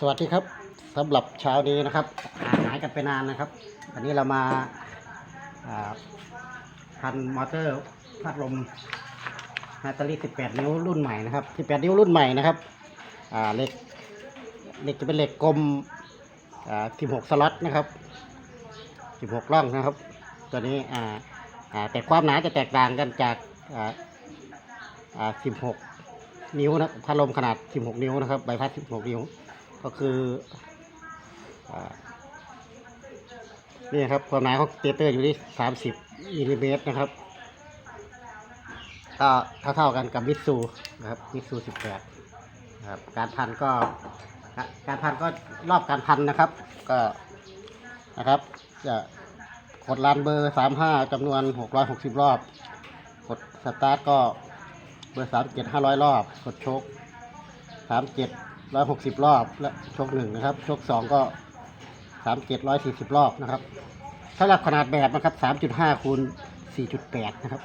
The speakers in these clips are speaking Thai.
สวัสดีครับสำหรับเช้านี้นะครับหาหายกันไปนานนะครับวันนี้เรามาพันมอเตอร์พัดลมนาตาลี18 นิ้วรุ่นใหม่นะครับ 18 นิ้วรุ่นใหม่นะครับเหล็กเหล็กจะเป็นเหล็กกลม16 สล็อตนะครับ 16ร่องนะครับ ตัวนี้แต่ความหนาจะแตกต่างกันจาก16 นิ้วนะพัดลมขนาด 16 นิ้วนะครับใบพัด 16 นิ้ว ก็คืออนี่ครับความหนาของเตเตอร์อยู่ที่ 30มิลลิเมตรนะครับ ก็เท่าๆกันกับมิตซูนะครับมิตซู18นะครับการพันก็การพันก็รอบการพันนะครับ ก็นะครับจะกดลันเบอร์ 35จำนวน 660 รอบ กดสตาร์ทก็เบอร์ 37 500 รอบ กดโชค37 160รอบและชคหนึ่งนะครับชคสองก็37 140รอบรอบนะครับสำหรับขนาดแบบนะครับ3.5คูณ4.8นะครับ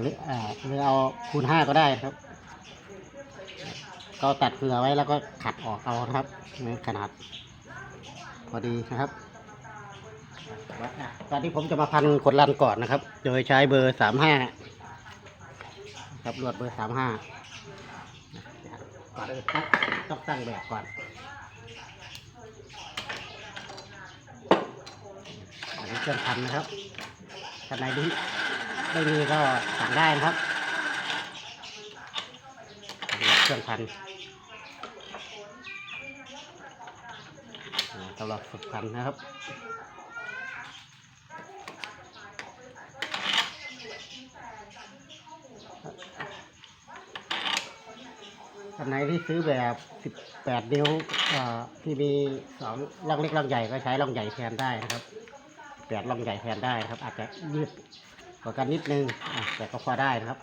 หรืออ่าหรือเอาคูณ5ก็ได้ครับ ก็ตัดเกลือไว้แล้วก็ขัดออกเอานะครับนี่ขนาด พอดีนะครับตอนที่ผมจะมาพันขดลันก่อนนะครับ โดยใช้เบอร์35ครับลวดเบอร์35 ก่อนต้องต้องตั้งแบบก่อนอันนี้เครื่องพันนะครับท่านไหนที่ไม่มีก็สั่งได้นะครับเครื่องพันอ่าสำหรับฝึกพันนะครับ อันไหนที่ซื้อแบบ 18 นิ้วอ่อที่มีสองร่องเล็กร่องใหญ่ก็ใช้ร่องใหญ่แทนได้นะครับแปดร่องใหญ่แทนได้นะครับ อาจจะยืดกว่ากันนิดนึงแต่ก็พอได้นะครับ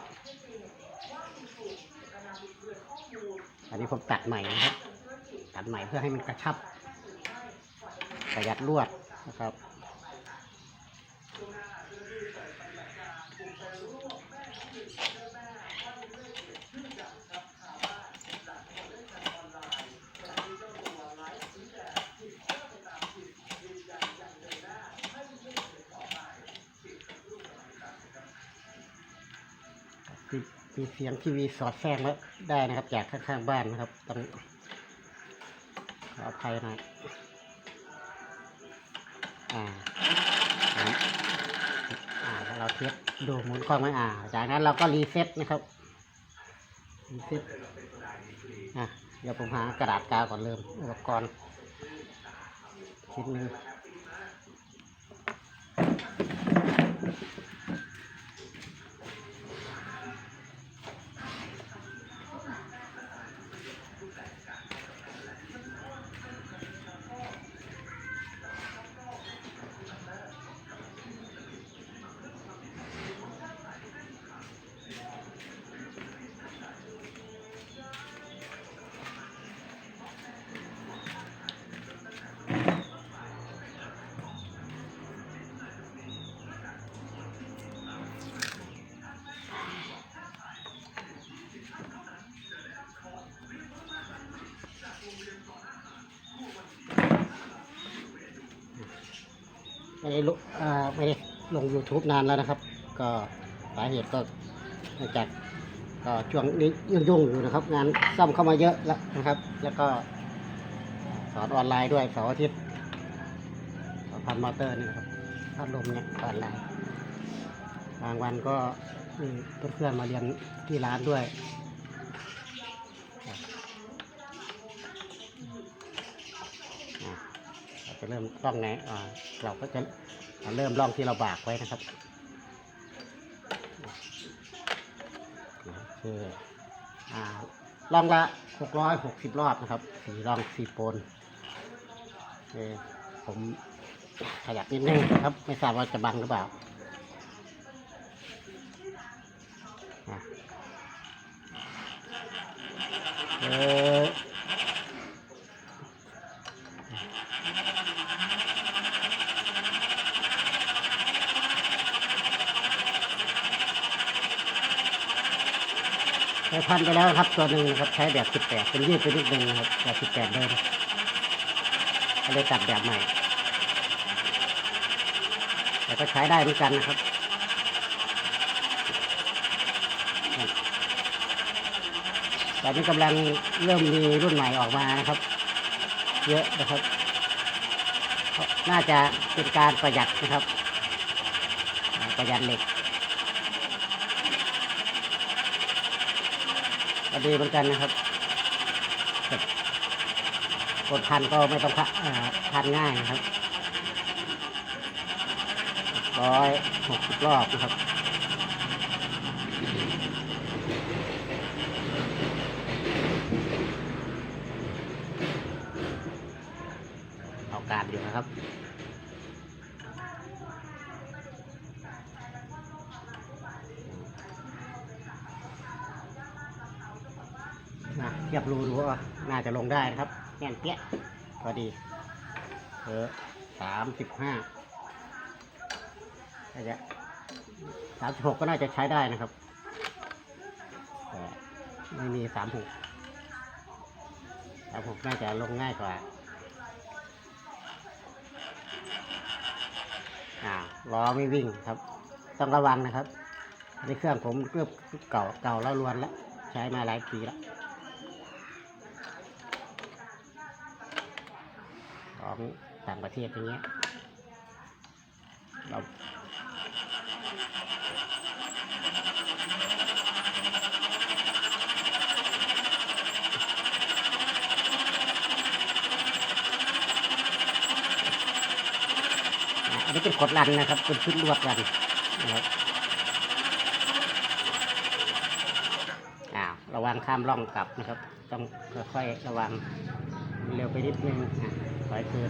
อันนี้ผมตัดใหม่นะครับ ตัดใหม่เพื่อให้มันกระชับประหยัดลวดนะครับ มีเสียงทีวีสอดแทรกแล้วได้นะครับ จากข้างๆบ้านนะครับต้องขออภัยน่อยอ่าอ่าเราเทสดูหมุนกล้องไหมอ่า จากนั้นเราก็รีเซ็ตนะครับรีเซ็ตอะเดี๋ยวผมหากระดาษกาวก่อนเริ่มอุปกรณ์ชิ้นหนึ่ง ไม่ได้ลงไม่ได้ลง YouTube นานแล้วนะครับ ก็สาเหตุก็มาจากก็ช่วงนี้ยุ่งๆอยู่นะครับ งานซ่อมเข้ามาเยอะแล้วนะครับ แล้วก็สอนออนไลน์ด้วยเสาร์อาทิตย์สอนพันมอเตอร์นี่ครับพัดลมเนี่ยออนไลน์บางวันก็เพื่อนๆมาเรียนที่ร้านด้วย เริ่มล่องไหนอ่าเราก็จะเริ่มล่องที่เราบากไว้นะครับโออล่องละหกร้อยหกสิบรอบนะครับสี่ล่องสี่ปนโอเคผมขยับนิดนึงครับ ไม่ทราบว่าจะบังหรือเปล่าเออ ใช้พันไปแล้วครับตัวหนึ่งนะครับใช้แบบสิบแปดเป็นยืดไปนิดนึงนะครับแบบสิบแปดเดิมก็เลยตัดแบบใหม่ แต่ก็ใช้ได้เหมือนกันนะครับตอนนี้กำลังเริ่มมีรุ่นใหม่ออกมานะครับ เยอะนะครับ น่าจะเป็นการประหยัดนะครับ ประหยัดเหล็ก ดีเหมือนกันนะครับ กดพันก็ไม่ต้องพ,พันง่ายนะครับร้อยหกสิบรอบนะครับเอาการอยู่นะครับ เทียบรูดูว่าน่าจะลงได้นะครับแน่นเปี้ยพอดีเออสามสิบห้าน่าจะสามสิบหกก็น่าจะใช้ได้นะครับแต่ไม่มีสามหกสามหกน่าจะลงง่ายกว่าอ่าล้อไม่วิ่งครับ ต้องระวังนะครับในเครื่องผมเกือบเก่าเก่าแล้วรวนแล้ว ใช้มาหลายปีแล้ว ของต่างประเทศอย่างเงี้ยเราอันนี้เป็นกดรันนะครับ เป็นชุดลวดรันนะครับอ้าวระวังข้ามร่องกลับนะครับ ต้องค่อยๆระวัง เร็วไปนิดนึงอะถอยคืน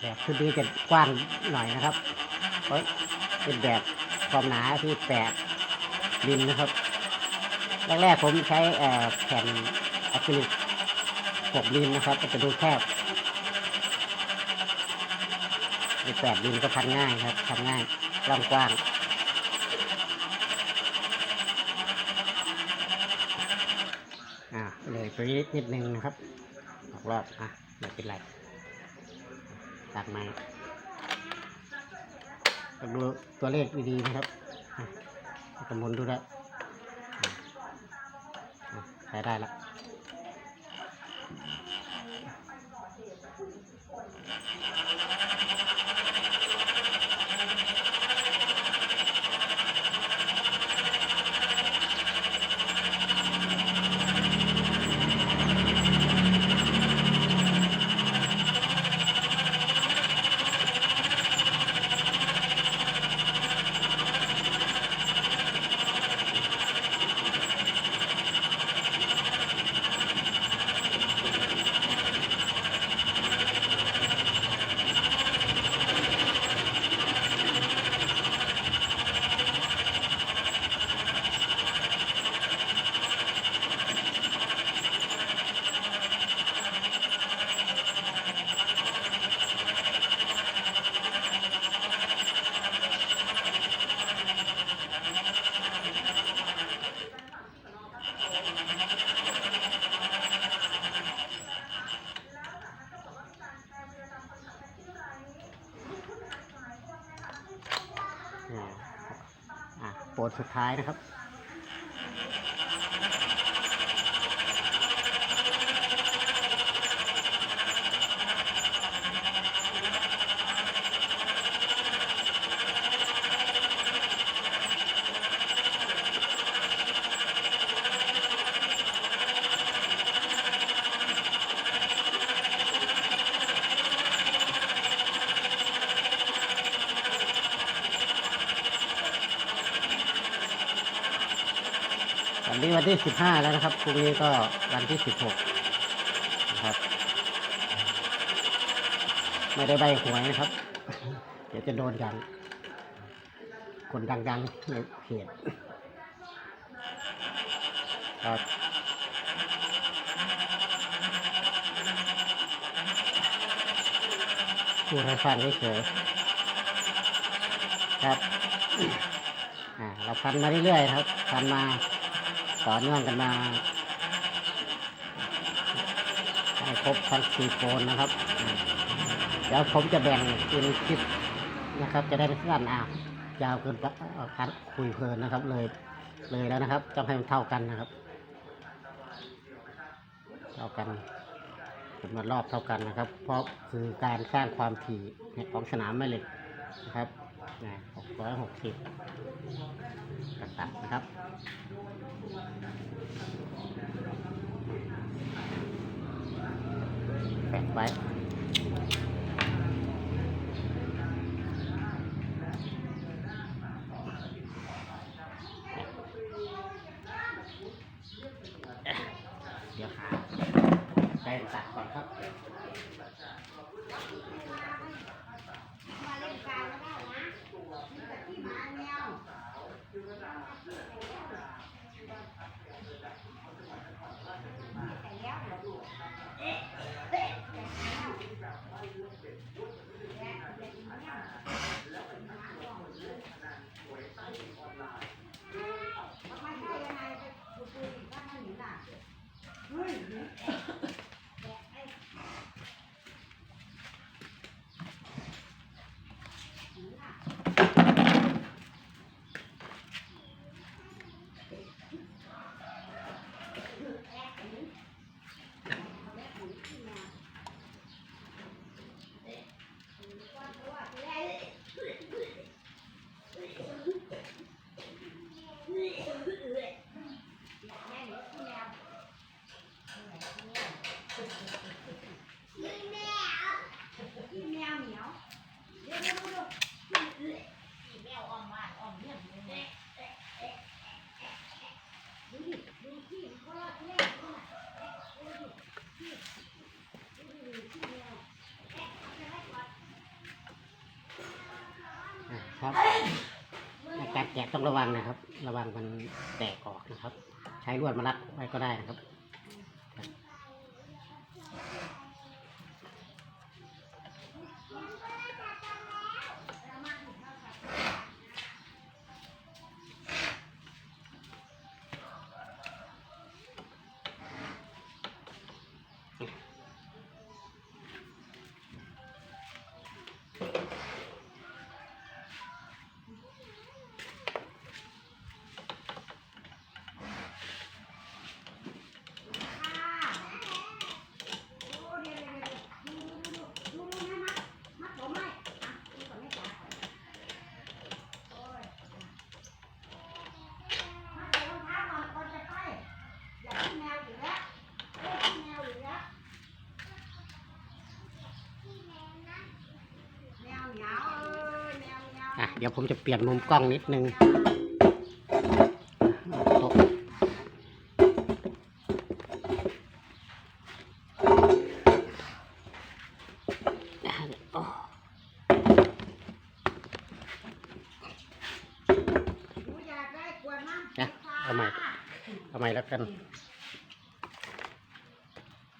แบบชุดนี้จะกว้างหน่อยนะครับ เพราะเป็นแบบความหนาที่แปดมิลนะครับ แรกๆผมใช้แผ่นอะคริลิกหกมิลนะครับก็จะดูแคบในแปดมิลก็พันง่ายครับพันง่ายร่องกว้างอ่าเลยไปนิดนึงนะครับออกรอบอะไม่เป็นไร ตัดไม้ก็ดูตัวเลขดีๆนะครับอะกำมนดูแล้วอะอะใช้ได้ละ สุดท้ายนะครับ ที่สิบห้าแล้วนะครับพรุ่งนี้ก็วันที่สิบหกนะครับไม่ได้ใบหวยนะครับ เดี๋ยวจะโดนกัน คนดังๆในเพจครับพูให้ฟังเฉยครับ อ่า เราพันมาเรื่อยๆครับพันมา ต่อเนื่องกันมาให้ครบทั้งสี่โฟนนะครับอ่าเดี๋ยวผมจะแบ่งเป็นคลิปนะครับ จะได้ไม่สั้นอะยาวเกินไปเอ่อพันคุยเพลินนะครับ เลยเลยแล้วนะครับต้องให้มันเท่ากันนะครับ เท่ากันจำนวนรอบเท่ากันนะครับ เพราะคือการสร้างความถี่ของสนามแม่เหล็กนะครับ หกร้อยหกสิบตัดนะครับแปะไว้ เดี๋ยวหาใจตัดก่อนครับ อะครับในการ แกะต้องระวังนะครับ ระวังมันแตกออกนะครับ ใช้ลวดมารัดไว้ก็ได้นะครับ ดี๋ยวผมจะเปลี่ยนมุมกล้องนิดนึงโต๊ะโอ้นะเอาใหม่เอาใหม่แล้วกัน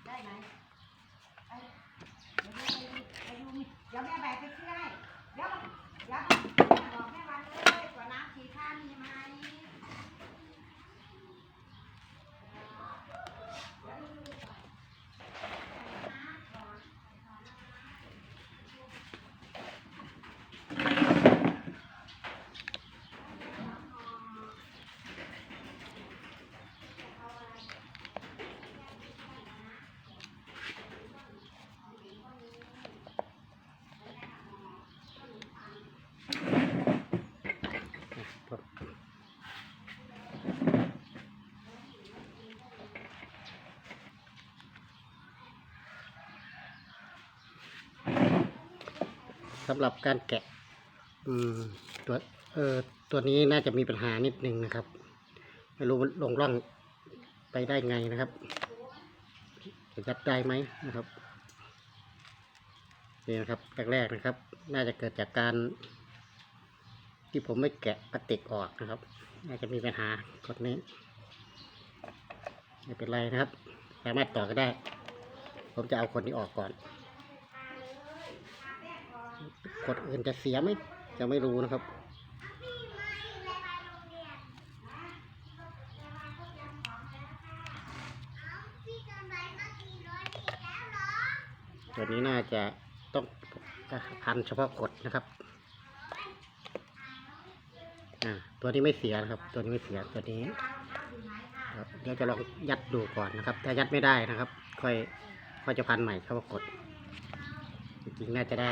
ได้ไหมเอ้ยเดี๋ยวแม่ไปดูไปดูเดี๋ยวแม่แบกไปเชื่อให้เดี๋ยวเดี๋ยวบอกแม่วันเลยตัวน้ำสีข้างมีไหม สำหรับการแกะตัวเออตัวนี้น่าจะมีปัญหานิดนึงนะครับ ไม่รู้ลงร่องไปได้ไงนะครับจะยัดได้ไหมนะครับนี่นะครับแรกๆนะครับ น่าจะเกิดจากการ ที่ผมไม่แกะพลาสติกออกนะครับ น่าจะมีปัญหากดนี้ไม่เป็นไรนะครับ สามารถต่อก็ได้ ผมจะเอาคนนี้ออกก่อน กดอื่นจะเสียไหมจะไม่รู้นะครับตัวนี้น่าจะต้องพันเฉพาะกดนะครับตัวนี้ไม่เสียนะครับ ตัวนี้ไม่เสียตัวนี้ครับเดี๋ยวจะลองยัดดูก่อนนะครับ ถ้ายัดไม่ได้นะครับ ค่อยค่อยจะพันใหม่เฉพาะกด จริงๆน่าจะได้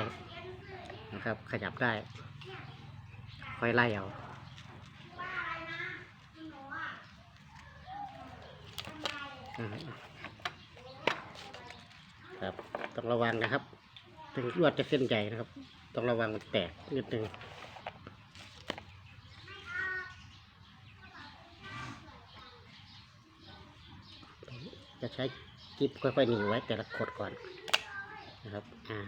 นะครับ ขยับได้ ค่อยไล่เอาครับต้องระวังนะครับ ถึงลวดจะเส้นใหญ่นะครับ ต้องระวังมันแตกนิดนึงจะใช้จิ๊บค่อยๆหนีไว้แต่ละขดก่อนนะครับ อ่า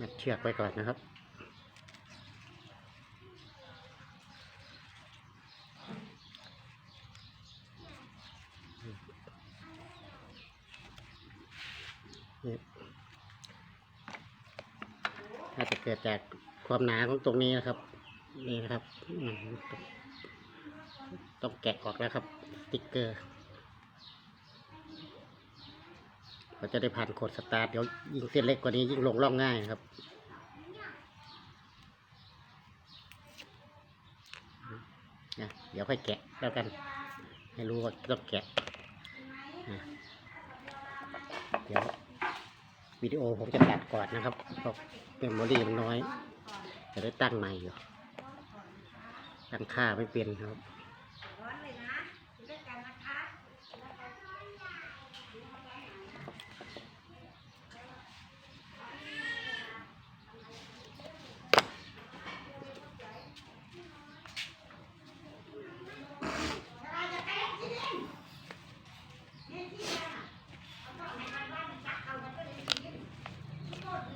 มัด เชือกไว้ก่อนนะครับนี่าจะเกิดจากความหนาของตรงนี้นะครับ นี่นะครับต้องแกะออกแล้วครับสติ๊กเกอร์เราจะได้ผ่านโคดสตาร์ทเดี๋ยวยิ่งเส้นเล็กกว่านี้ยิ่งลงร่องง่ายครับ นะเดี๋ยวค่อยแกะแล้วกัน ให้รู้ว่าต้องแกะนะเดี๋ยววิดีโอผมจะตัดก่อนนะครับเพราะเมมโมรี่มันน้อย จะได้ตั้งใหม่อยู่ ตั้งค่าไม่เป็นครับ ร้อนเลยนะอยู่ด้วยกันนะคะ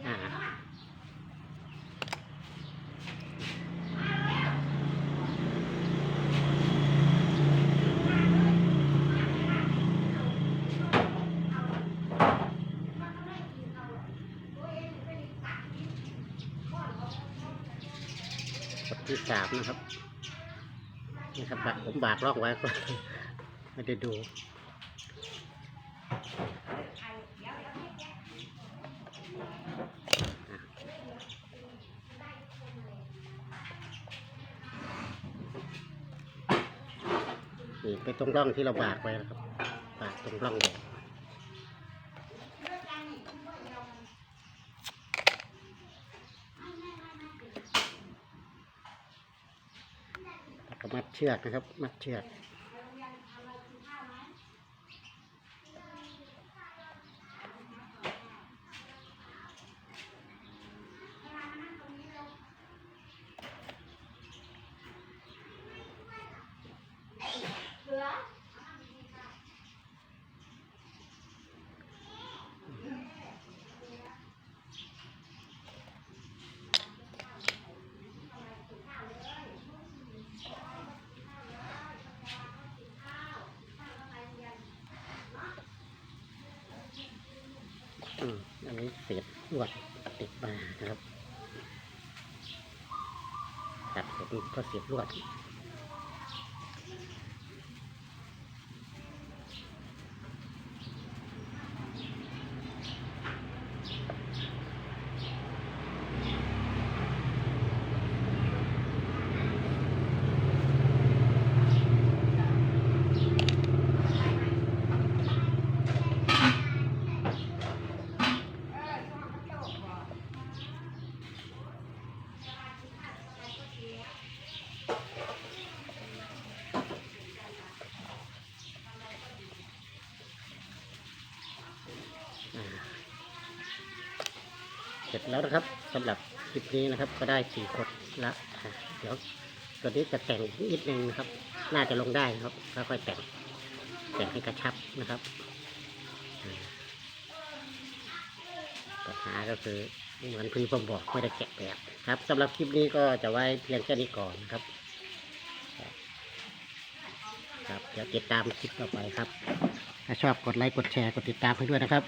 อ่าบ ที่สามนะครับนี่ครับบะผมบากลอกไว้ก็ไม่ได้ดูนี่ไปตรงร่องที่เราบากไว้นะครับบากตรงร่องแดงแล้ว ก็มัดเชือกนะครับ มัดเชือก อันนี้เศษลวดติดมานะครับตัดเสร็จก็เสียบลวด ร็จแล้วนะครับสำหรับคลิปนี้นะครับ ก็ได้สี่ขดละเดี๋ยวตัวนี้จะแต่งนิดนึงนะครับ น่าจะลงได้นะครับค่อยๆแต่งแต่งให้กระชับนะครับปัญหาก็คือเหมือนที่ผมบอกไม่ได้แกะแบบครับสำหรับคลิปนี้ก็จะไว้เพียงแค่นี้ก่อนนะครับ ครับเดี๋ยวติดตามคลิปต่อไปครับ ถ้าชอบกดไลค์กดแชร์กดติดตามให้ด้วยนะครับ